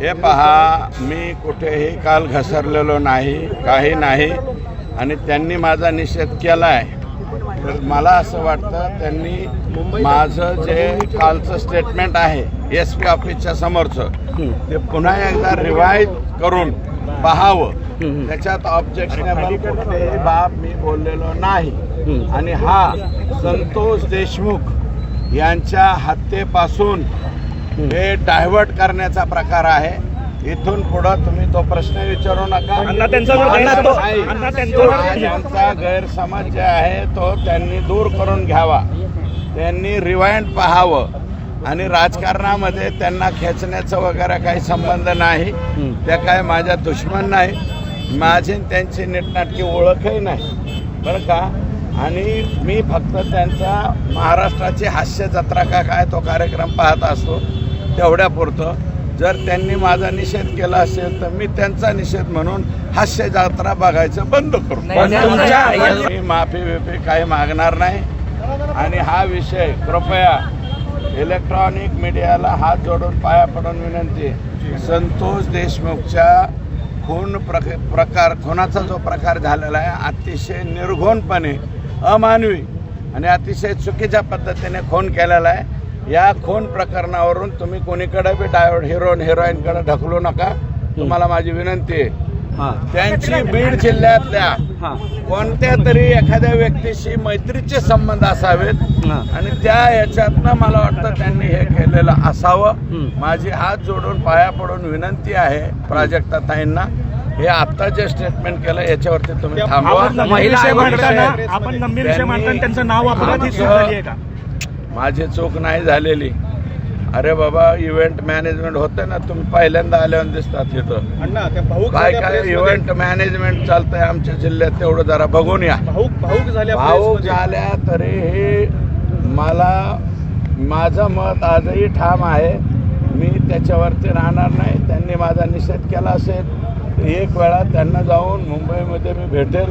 हे पहा मी कुठेही काल घसरलेलो नाही काही नाही आणि त्यांनी माझा निषेध केला आहे तर मला असं वाटतं त्यांनी माझं जे कालचं स्टेटमेंट आहे एस पी ऑफिसच्या समोरचं ते पुन्हा एकदा रिवाईज करून पाहावं. त्याच्यात ऑब्जेक्शनेबल कुठलीही बाब मी बोललेलो नाही. आणि हा संतोष देशमुख यांच्या हत्येपासून हे डायव्हर्ट करण्याचा प्रकार आहे. इथून पुढं तुम्ही तो प्रश्न विचारू नका. गैरसमज- जे आहे तो त्यांनी दूर करून घ्यावा. त्यांनी रिवाइंड पाहावं. आणि राजकारणामध्ये त्यांना खेचण्याचा वगैरे काही संबंध नाही. त्या काय माझ्या दुश्मन नाही. माझी आणि त्यांची नीटनाटकी ओळखही नाही. बरं का? आणि मी फक्त त्यांचा महाराष्ट्राची हास्य जत्रा का काय तो कार्यक्रम पाहत असतो. तेवढ्यापुरतं जर त्यांनी माझा निषेध केला असेल तर मी त्यांचा निषेध म्हणून हास्य जत्रा बघायचं बंद करू. मी माफी बिफी काही मागणार नाही. आणि हा विषय कृपया इलेक्ट्रॉनिक मीडियाला हात जोडून पाया पडून विनंती. संतोष देशमुखच्या खून प्रक प्रकार खुनाचा जो प्रकार झालेला आहे अतिशय निर्घोणपणे अमानवी आणि अतिशय चुकीच्या पद्धतीने खून केलेला आहे. या खून प्रकरणावरून तुम्ही कोणीकडे बी डायव्हर्ट हिरोईन हिरोईनकडे ढकलू नका. तुम्हाला माझी विनंती आहे. त्यांची बीड जिल्ह्यातल्या कोणत्या तरी एखाद्या व्यक्तीशी मैत्रीचे संबंध असावेत आणि त्या याच्यातनं मला वाटतं त्यांनी हे केलेलं असावं. माझी हात जोडून पाया पडून विनंती आहे प्राजक्ता ताईंना. हे आता जे स्टेटमेंट केलं याच्यावरती तुम्ही थांबवा. आपण विषय- आपण नंबीर विषय मांडताना त्यांचं नाव अपराध माझी चूक नाही झालेली. अरे बाबा इव्हेंट मॅनेजमेंट होते ना तुम्ही पहिल्यांदा आल्यावर दिसतात भाऊक काय काय इव्हेंट मॅनेजमेंट चालतंय आमच्या जिल्ह्यात तेवढं जरा बघून या. भाऊक झाल्या. झाल्या तरीही मला माझं मत आजही ठाम आहे. मी त्याच्यावरती राहणार नाही. त्यांनी माझा निषेध केला असेल. तर एक वेळा त्यांना जाऊन मुंबईमध्ये मी भेटेल.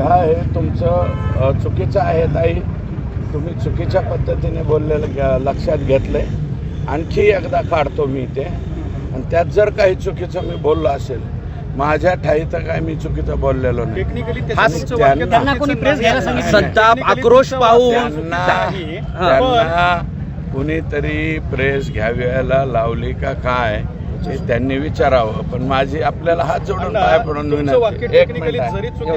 हा हे तुमचं चुकीचं आहे ताई. तुम्ही चुकीच्या पद्धतीने बोललेलं घ्या- लक्षात घेतलंय. आणखी एकदा काढतो मी ते आणि त्यात जर काही चुकीचं मी बोललो असेल माझ्या ठाई तर काय मी चुकीचं बोललेलो नाही? संताप, आक्रोश पाहून. आहे. त्यांना कुणीतरी प्रेस घ्याव्याला लावली का काय हे त्यांनी विचारावं. पण माझी आपल्याला हात जोडून पाया पडून एक टेक्निकली मिनिट आहे. जरी चुकीचं